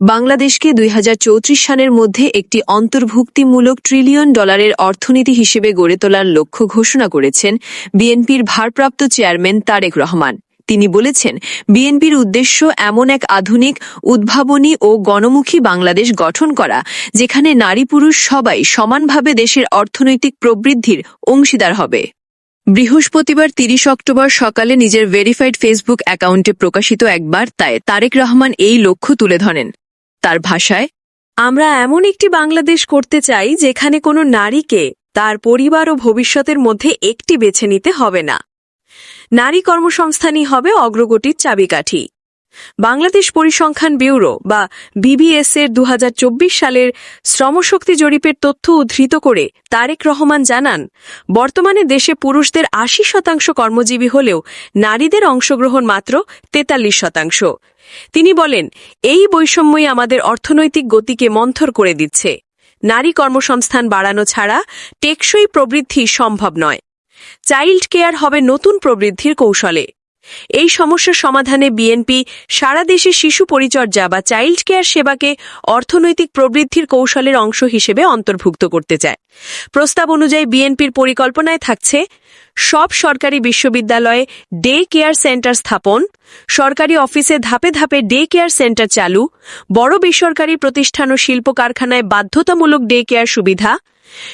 বাংলাদেশকে দুই হাজার চৌত্রিশ সালের মধ্যে একটি অন্তর্ভুক্তিমূলক ট্রিলিয়ন ডলারের অর্থনীতি হিসেবে গড়ে তোলার লক্ষ্য ঘোষণা করেছেন বিএনপির ভারপ্রাপ্ত চেয়ারম্যান তারেক রহমান। তিনি বলেছেন, বিএনপির উদ্দেশ্য এমন এক আধুনিক, উদ্ভাবনী ও গণমুখী বাংলাদেশ গঠন করা, যেখানে নারী পুরুষ সবাই সমানভাবে দেশের অর্থনৈতিক প্রবৃদ্ধির অংশীদার হবে। বৃহস্পতিবার তিরিশ অক্টোবর সকালে নিজের ভেরিফাইড ফেসবুক অ্যাকাউন্টে প্রকাশিত এক বার্তায় তারেক রহমান এই লক্ষ্য তুলে ধরেন। তার ভাষায়, আমরা এমন একটি বাংলাদেশ করতে চাই যেখানে কোনো নারীকে তার পরিবার ও ভবিষ্যতের মধ্যে একটি বেছে নিতে হবে না। নারী কর্মসংস্থানই হবে অগ্রগতির চাবিকাঠি। বাংলাদেশ পরিসংখ্যান ব্যুরো বা বিবিএস এর দু হাজার চব্বিশ সালের শ্রমশক্তি জরিপের তথ্য উদ্ধৃত করে তারেক রহমান জানান, বর্তমানে দেশে পুরুষদের আশি শতাংশ কর্মজীবী হলেও নারীদের অংশগ্রহণ মাত্র তেতাল্লিশ শতাংশ। তিনি বলেন, এই বৈষম্যই আমাদের অর্থনৈতিক গতিকে মন্থর করে দিচ্ছে। নারী কর্মসংস্থান বাড়ানো ছাড়া টেকসই প্রবৃদ্ধি সম্ভব নয়। চাইল্ড কেয়ার হবে নতুন প্রবৃদ্ধির কৌশলে। এই সমস্যার সমাধানে বিএনপি সারা দেশে শিশু পরিচর্যা বা চাইল্ড কেয়ার সেবাকে অর্থনৈতিক প্রবৃদ্ধির কৌশলের অংশ হিসেবে অন্তর্ভুক্ত করতে চায়। প্রস্তাব অনুযায়ী বিএনপির পরিকল্পনায় থাকছে সব সরকারি বিশ্ববিদ্যালয়ে ডে কেয়ার সেন্টার স্থাপন, সরকারি অফিসে ধাপে ধাপে ডে কেয়ার সেন্টার চালু, বড় বেসরকারি প্রতিষ্ঠান ও শিল্প কারখানায় বাধ্যতামূলক ডে কেয়ার সুবিধা,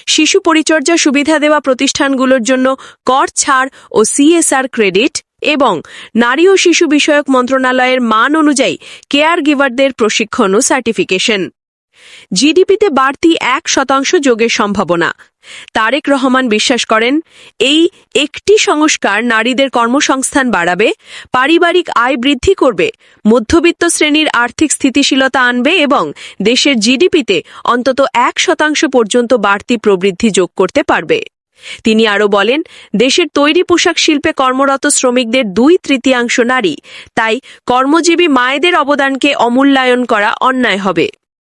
শিশু পরিচর্যা সুবিধা দেওয়া প্রতিষ্ঠানগুলোর জন্য কর ছাড় ও সিএসআর ক্রেডিট এবং নারী ও শিশু বিষয়ক মন্ত্রণালয়ের মান অনুযায়ী কেয়ার গিভারদের প্রশিক্ষণ ও সার্টিফিকেশন। জিডিপিতে বাড়তি এক শতাংশ যোগের সম্ভাবনা। তারেক রহমান বিশ্বাস করেন, এই একটি সংস্কার নারীদের কর্মসংস্থান বাড়াবে, পারিবারিক আয় বৃদ্ধি করবে, মধ্যবিত্ত শ্রেণির আর্থিক স্থিতিশীলতা আনবে এবং দেশের জিডিপিতে অন্তত এক শতাংশ পর্যন্ত বাড়তি প্রবৃদ্ধি যোগ করতে পারবে। তিনি আরও বলেন, দেশের তৈরি পোশাক শিল্পে কর্মরত শ্রমিকদের দুই তৃতীয়াংশ নারী, তাই কর্মজীবী মায়েদের অবদানকে অমূল্যায়ন করা অন্যায় হবে।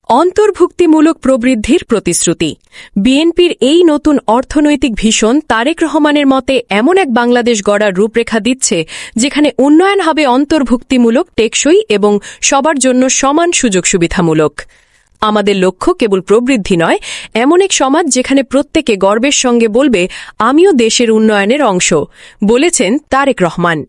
অন্তর্ভুক্তিমূলক প্রবৃদ্ধির প্রতিশ্রুতি। বিএনপির এই নতুন অর্থনৈতিক ভীষণ তারেক রহমানের মতে এমন এক বাংলাদেশ গড়ার রূপরেখা দিচ্ছে, যেখানে উন্নয়ন হবে অন্তর্ভুক্তিমূলক, টেকসই এবং সবার জন্য সমান সুযোগ সুবিধামূলক আমাদের লক্ষ্য কেবল প্রবৃদ্ধি নয়, এমন এক সমাজ যেখানে প্রত্যেকে গর্বের সঙ্গে বলবে, আমিও দেশের উন্নয়নের অংশ। বলেছেন তারেক রহমান।